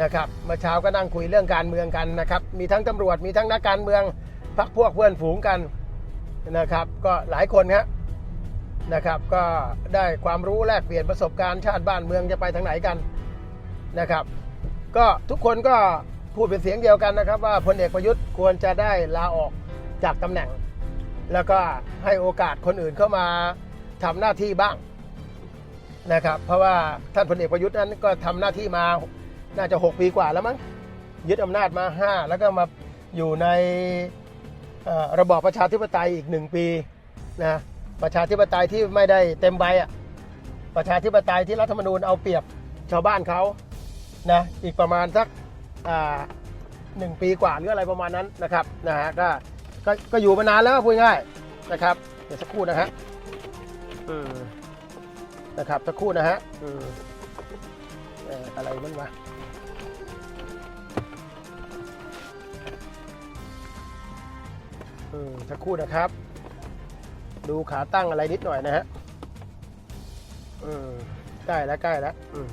นะครับเมื่อเช้าก็นั่งคุยเรื่องการเมืองกันนะครับ มีทั้งตำรวจมีทั้งนักการเมืองพักพวกเพื่อนฝูงกันนะครับ ก็หลายคนครับนะครับ ก็ได้ความรู้แลกเปลี่ยนประสบการณ์ชาติบ้านเมืองจะไปทางไหนกันนะครับ ก็ทุกคนก็พูดเป็นเสียงเดียวกันนะครับ ว่าพลเอกประยุทธ์ควรจะได้ลาออกจากตำแหน่ง แล้วก็ให้โอกาสคนอื่นเข้ามาทำหน้าที่บ้างนะครับ เพราะว่าท่านพลเอกประยุทธ์นั้นก็ทำหน้าที่มา น่าจะ 6 ปีกว่าแล้วมั้งยึดอำนาจมา 5 แล้วก็มาอยู่ในเอ่อระบอบประชาธิปไตยอีก 1 ปีนะประชาธิปไตยที่ไม่ได้เต็มใบอะประชาธิปไตยที่รัฐธรรมนูญเอาเปรียบชาวบ้านเขานะอีกประมาณสักอ่าหนึ่งปีกว่าหรืออะไรประมาณนั้นนะครับนะฮะก็ก็ก็อยู่มานานแล้วพูดง่ายนะครับเดี๋ยวสักครู่นะฮะอืมนะครับสักครู่นะฮะอืมเอ่ออะไรมันวะ อืมสักครู่นะครับ ดูขาตั้งอะไรนิดหน่อยนะฮะอืมใกล้แล้วใกล้แล้วอืม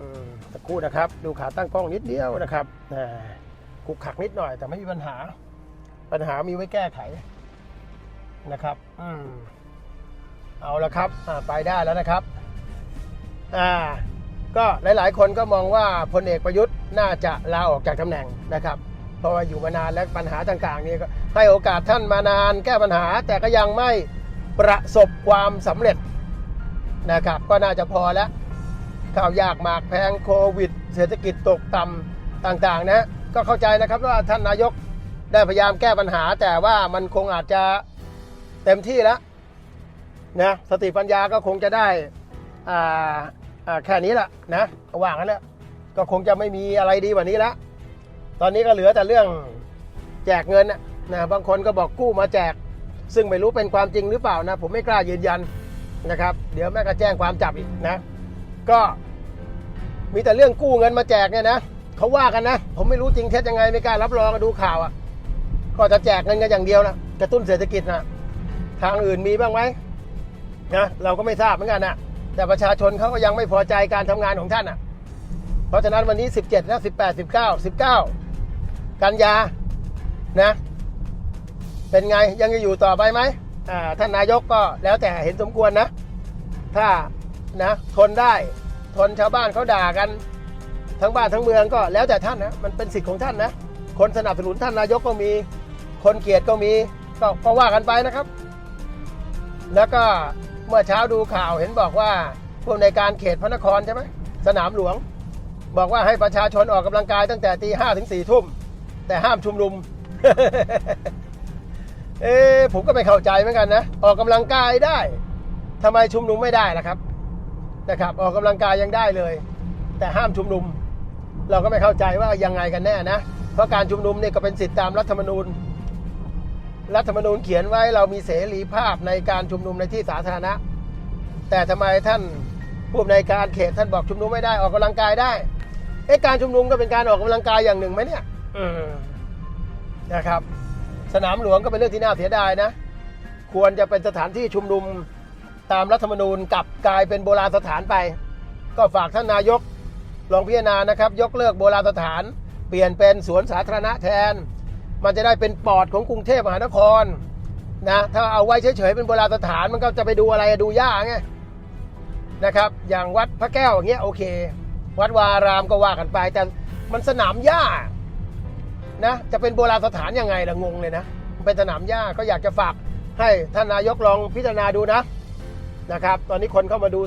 อืมสักครู่นะครับ ดูขาตั้งกล้องนิดเดียวนะครับอ่ากุกขักนิดหน่อย แต่ไม่มีปัญหา ปัญหามีไว้แก้ไขนะครับ อืมเอาละครับอ่าไปได้แล้วนะครับอ่าก็หลาย ๆ คนก็มองว่าพลเอกประยุทธ์น่าจะลาออกจากตำแหน่งนะครับ เพราะว่าอยู่มานานและปัญหาต่างๆนี่ก็ให้โอกาสท่านมานานแก้ปัญหาแต่ก็ยังไม่ประสบความสำเร็จนะครับ ก็น่าจะพอแล้วข่าวยากหมากแพงโควิด เศรษฐกิจตกต่ำต่างๆนะก็เข้าใจนะครับว่าท่านนายกได้พยายามแก้ปัญหา แต่ว่ามันคงอาจจะเต็มที่แล้วนะสติปัญญาก็คงจะได้อ่าอ่าแค่นี้แหละนะว่างกันแล้วก็คงจะไม่มีอะไรดีกว่านี้แล้ว ตอนนี้ก็เหลือแต่เรื่องแจกเงินนะนะบางคนก็บอกกู้มาแจก ซึ่งไม่รู้เป็นความจริงหรือเปล่านะ ผมไม่กล้ายืนยันนะครับ เดี๋ยวแม่ก็แจ้งความจับอีกนะ ก็มีแต่เรื่องกู้เงินมาแจกเนี่ยนะเขาว่ากันนะ ผมไม่รู้จริงเท็จยังไงไม่กล้ารับรองดูข่าวอะก็จะแจกเงินกันอย่างเดียวนะกระตุ้นเศรษฐกิจนะทางอื่นมีบ้างไหมนะเราก็ไม่ทราบเหมือนกันนะแต่ประชาชนเขาก็ยังไม่พอใจการทำงานของท่านอะ เพราะฉะนั้นวันนี้ 17แล้ว18 19 19 กันยานะ เป็นไงยังจะอยู่ต่อไปไหมอ่าท่านนายกก็แล้วแต่เห็นสมควรนะ ถ้านะทนได้ทนชาวบ้านเขาด่ากัน ทั้งบ้านทั้งเมืองก็แล้วแต่ท่านนะมันเป็นสิทธิ์ของท่านนะ คนสนับสนุนท่านนายกก็มี คนเกลียดก็มีก็ก็ว่ากันไปนะครับ แล้วก็เมื่อเช้าดูข่าวเห็นบอกว่าผู้ในการเขตพระนครใช่ไหมสนามหลวง บอกว่าให้ประชาชนออกกำลังกายตั้งแต่ตีห้าถึงสี่ทุ่ม แต่ห้ามชุมนุม เอ๊ผมก็ไม่เข้าใจเหมือนกันนะ ออกกำลังกายได้ทำไมชุมนุมไม่ได้ล่ะครับ นะครับ ออกกำลังกายยังได้เลย แต่ห้ามชุมนุม เราก็ไม่เข้าใจว่ายังไงกันแน่นะ เพราะการชุมนุมเนี่ยก็เป็นสิทธิตามรัฐธรรมนูญ รัฐธรรมนูญเขียนไว้เรามีเสรีภาพในการชุมนุมในที่สาธารณะ แต่ทำไมท่านผู้อำนวยการเขตท่านบอกชุมนุมไม่ได้ออกกำลังกายได้เอ๊ะการชุมนุมก็เป็นการออกกำลังกายอย่างหนึ่งไหมเนี่ย นะครับ สนามหลวงก็เป็นเรื่องที่น่าเสียดายนะ ควรจะเป็นสถานที่ชุมนุมตามรัฐธรรมนูญกลับกลายเป็นโบราณสถานไป ก็ฝากท่านนายกลองพิจารณานะครับ ยกเลิกโบราณสถาน เปลี่ยนเป็นสวนสาธารณะแทน มันจะได้เป็นปอดของกรุงเทพมหานครนะถ้าเอาไว้เฉยๆเป็นโบราณสถานมันก็จะไปดูอะไรดูหญ้าไงนะครับ อย่างวัดพระแก้วอย่างเงี้ยโอเค วัดวารามก็ว่ากันไปแต่มันสนามหญ้า นะ จะเป็นโบราณสถานยังไงล่ะงงเลยนะเป็นสนามหญ้าก็อยากจะฝากให้ท่านนายกลองพิจารณาดูนะนะครับ ตอนนี้คนเข้ามาดู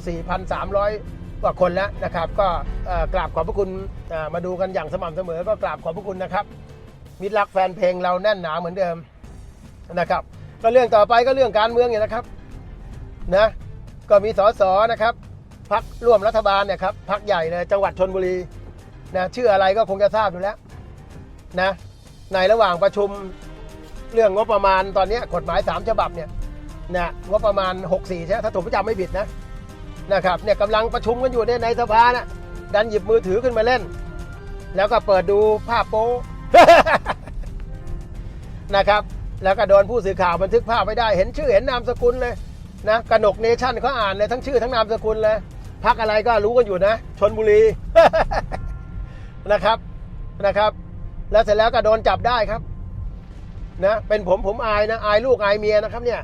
4,300 กว่าคนแล้วนะครับ ก็กราบขอบพระคุณมาดูกันอย่างสม่ำเสมอ ก็กราบขอบพระคุณนะครับมิตรรักแฟนเพลงเราแน่นหนาเหมือนเดิมนะครับ ก็เรื่องต่อไปก็เรื่องการเมืองเนี่ยนะครับนะก็มีสสนะครับพักร่วมรัฐบาลเนี่ยครับพักใหญ่เลยจังหวัดชนบุรีนะชื่ออะไรก็คงจะทราบอยู่แล้ว นะในระหว่างประชุมเรื่องงบประมาณตอนนี้กฎหมาย 3 ฉบับเนี่ยนะงบประมาณ 64 ใช่ไหมถ้าผมจำไม่ผิดนะนะครับเนี่ยกำลังประชุมกันอยู่เนี่ยในสภานะดันหยิบมือถือขึ้นมาเล่น แล้วก็เปิดดูภาพโป๊นะครับ แล้วก็โดนผู้สื่อข่าวบันทึกภาพไว้ได้ เห็นชื่อเห็นนามสกุลเลยนะกนกเนชั่นเขาอ่านเลยทั้งชื่อทั้งนามสกุลเลยพักอะไรก็รู้กันอยู่นะชนบุรีนะครับนะครับ แล้วเสร็จแล้วก็โดนจับได้ครับ นะเป็นผมผมอายนะอายลูกอายเมียนะครับเนี่ย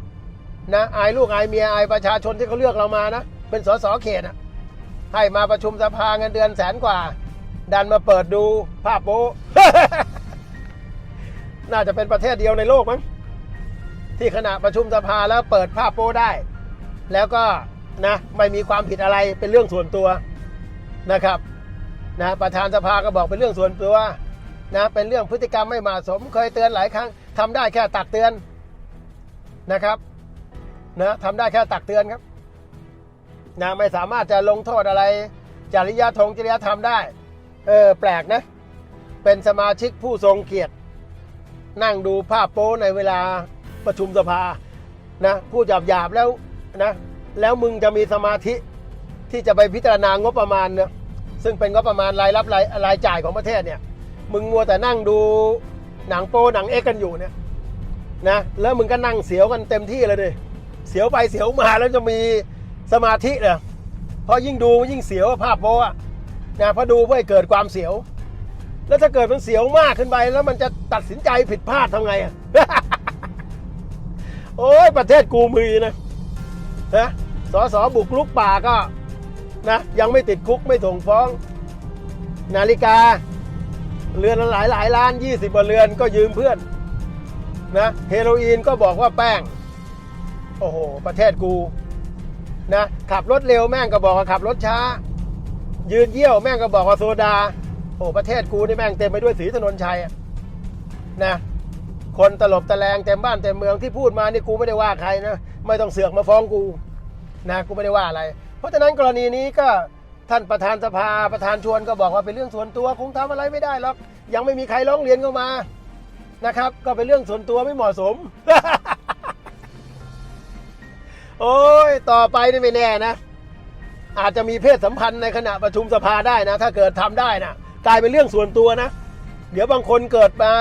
นะอายลูกอายเมียอายประชาชนที่เขาเลือกเรามานะเป็นสสเขตอะให้มาประชุมสภาเงินเดือนแสนกว่า ดันมาเปิดดูภาพโป๊น่าจะเป็นประเทศเดียวในโลกมั้งที่ขณะประชุมสภาแล้วเปิดภาพโป๊ได้ แล้วก็นะไม่มีความผิดอะไรเป็นเรื่องส่วนตัวนะครับนะประธานสภาก็บอกเป็นเรื่องส่วนตัว นะเป็นเรื่องพฤติกรรมไม่เหมาะสม เคยเตือนหลายครั้งทำได้แค่ตักเตือนนะครับนะทำได้แค่ตักเตือนครับนะไม่สามารถจะลงโทษอะไร จริยธงจริยธรรมได้ เออแปลกนะ เป็นสมาชิกผู้ทรงเกียรติ นั่งดูภาพโป๊ในเวลาประชุมสภานะพูดหยาบๆแล้วนะแล้วมึงจะมีสมาธิที่จะไปพิจารณางบประมาณเนี่ยซึ่งเป็นงบประมาณรายรับรายรายจ่ายของประเทศเนี่ย มึงมัวแต่นั่งดูหนังโปหนังเอ็กกันอยู่เนี่ยนะแล้วมึงก็นั่งเสียวกันเต็มที่เลยดิเสียวไปเสียวมาแล้วจะมีสมาธิเหรอเพราะยิ่งดูยิ่งเสียวภาพโป๊อะนะพราะดูเพื่อเกิดความเสียว แล้วถ้าเกิดมันเสียวมากขึ้นไป แล้วมันจะตัดสินใจผิดพลาดทำไงอะโอ้ยประเทศกูมีนะนะสอสอบุกลุกป่าก็นะยังไม่ติดคุกไม่ส่งฟ้อง นาฬิกา เรือนละหลายหลายล้านยี่สิบเรือนก็ยืมเพื่อนนะเฮโรอีนก็บอกว่าแป้ง โอ้โห ประเทศกูนะขับรถเร็วแม่งก็บอกว่าขับรถช้า ยืนเยี่ยวแม่งก็บอกว่าโซดา โอ้ประเทศกูนี่แม่งเต็มไปด้วยสีถนนชัยนะคนตลบตะแลงเต็มบ้านเต็มเมืองที่พูดมานี่กูไม่ได้ว่าใครนะ ไม่ต้องเสือกมาฟ้องกูนะกูไม่ได้ว่าอะไร เพราะฉะนั้นกรณีนี้ก็ ท่านประธานสภาประธานชวนก็บอกว่าเป็นเรื่องส่วนตัวคงทำอะไรไม่ได้หรอกยังไม่มีใครร้องเรียนเข้ามานะครับ ก็เป็นเรื่องส่วนตัวไม่เหมาะสม โอ้ยต่อไปนี่ไม่แน่นะอาจจะมีเพศสัมพันธ์ในขณะประชุมสภาได้นะ ถ้าเกิดทำได้นะกลายเป็นเรื่องส่วนตัวนะ เดี๋ยวบางคนเกิดมา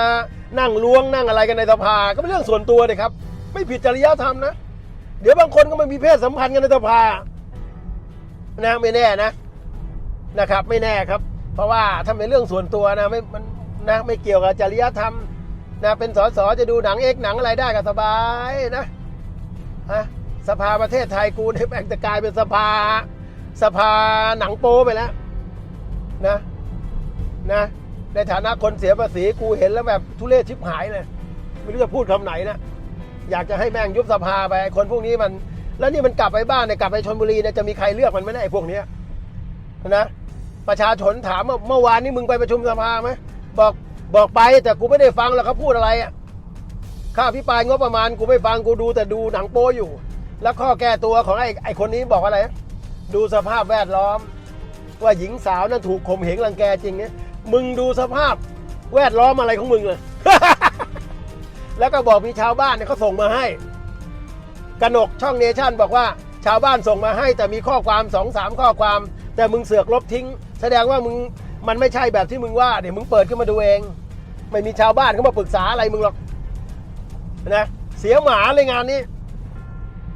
นั่งล้วงนั่งอะไรกันในสภา ก็เป็นเรื่องส่วนตัวเลยครับ ไม่ผิดจริยธรรมนะ เดี๋ยวบางคนก็ไม่มีเพศสัมพันธ์กันในสภานะไม่แน่นะ นะครับ ไม่แน่ครับ เพราะว่าถ้าเป็นเรื่องส่วนตัวนะไม่มันนะไม่เกี่ยวกับจริยธรรมนะเป็นสสจะดูหนังเอกหนังอะไรได้ก็สบายนะฮะสภาประเทศไทยกูเนี่ยแม่งจะกลายเป็นสภา สภาหนังโป๊ไปแล้วนะนะในฐานะคนเสียภาษีกูเห็นแล้วแบบทุเรศชิบหายเลยไม่รู้จะพูดคำไหนนะอยากจะให้แม่งยุบสภาไปไอ้คนพวกนี้มัน แล้วนี่มันกลับไปบ้านเนี่ยกลับไปชนบุรีเนี่ยจะมีใครเลือกมันไหมเนี่ยไอ้พวกเนี้ย นะประชาชนถามว่าเมื่อวานนี้มึงไปประชุมสภาไหมบอกบอกไปแต่กูไม่ได้ฟังแล้วเขาพูดอะไรอะข้าพิปรายงบประมาณกูไม่ฟังกูดูแต่ดูหนังโป้อยู่ แล้วข้อแก้ตัวของไอ้ไอ้คนนี้บอกอะไร ดูสภาพแวดล้อม ว่าหญิงสาวนั้นถูกข่มเหงรังแกจริงเนี่ยมึงดูสภาพแวดล้อมอะไรของมึงเลยแล้วก็บอกมีชาวบ้านเนี่ยเขาส่งมาให้กนกช่องเนชั่นบอกว่า ชาวบ้านส่งมาให้แต่มีข้อความสองสามข้อความ แต่มึงเสือกลบทิ้ง แสดงว่ามึงมันไม่ใช่แบบที่มึงว่าเดี๋ยวมึงเปิดขึ้นมาดูเอง ไม่มีชาวบ้านเขามาปรึกษาอะไรมึงหรอกนะเสียหมาเลยงานนี้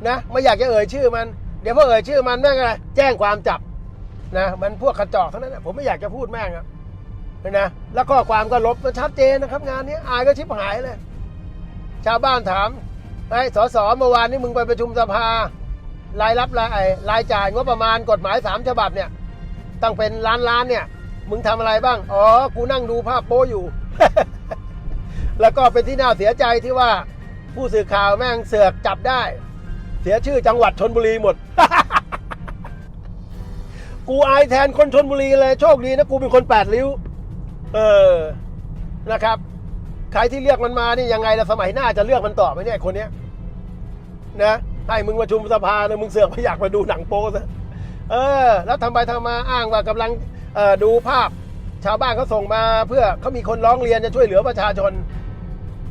นะไม่อยากจะเอ่ยชื่อมัน เดี๋ยวพอเอ่ยชื่อมันแม่งอะไรแจ้งความจับนะมันพวกกระจอกเท่านั้นนะผมไม่อยากจะพูดแม่งอะนะแล้วข้อความก็ลบมันชัดเจนนะครับ งานนี้อายก็ชิบหายเลยชาวบ้านถามไอ้สสเมื่อวานนี้มึงไปประชุมสภารายรับรายรายจ่ายงบประมาณกฎหมายสามฉบับเนี่ย ตั้งเป็นล้านล้านเนี่ย มึงทำอะไรบ้าง อ๋อ กูนั่งดูภาพโป้อยู่ แล้วก็เป็นที่น่าเสียใจที่ว่า ผู้สื่อข่าวแม่งเสือกจับได้ เสียชื่อจังหวัดชนบุรีหมด กูอายแทนคนชนบุรีเลยโชคดีนะกูเป็นคนแปดริ้ว เออ นะครับ ใครที่เลือกมันมานี่ยังไงละสมัยหน้าจะเลือกมันต่อไหมเนี่ยคนเนี้ยนะให้มึงประชุมสภานะมึงเสือกไม่อยากมาดูหนังโป๊ซะ เออ แล้วทำไปทำมาอ้างว่ากำลังออดูภาพชาวบ้านเขาส่งมา เพื่อเขามีคนร้องเรียนจะช่วยเหลือประชาชน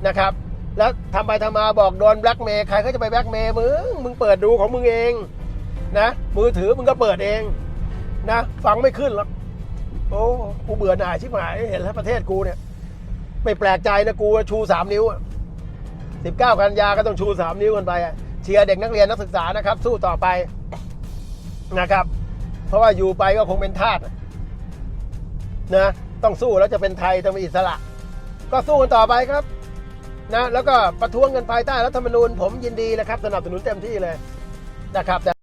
นะครับ แล้วทำไปทำมาบอกโดนแบล็กเมย์ใครเขาจะไปแบล็กเมย์มึงมึงเปิดดูของมึงเองนะมือถือมึงก็เปิดเองนะฟังไม่ขึ้นหรอกโอ้กูเบื่อหน่ายชิบหายเห็นแล้วประเทศกูเนี่ย ไม่แปลกใจนะกูชูสามนิ้วสิบเก้ากันยาก็ต้องชูสามนิ้วกันไปเชียร์เด็กนักเรียนนักศึกษานะครับ สู้ต่อไป นะครับ เพราะว่าอยู่ไปก็คงเป็นทาสนะต้องสู้แล้วจะเป็นไทยจะมีอิสระ ก็สู้กันต่อไปครับนะแล้วก็ประท้วงกันภายใต้รัฐธรรมนูญผมยินดีนะครับสนับสนุนเต็มที่เลยนะครับ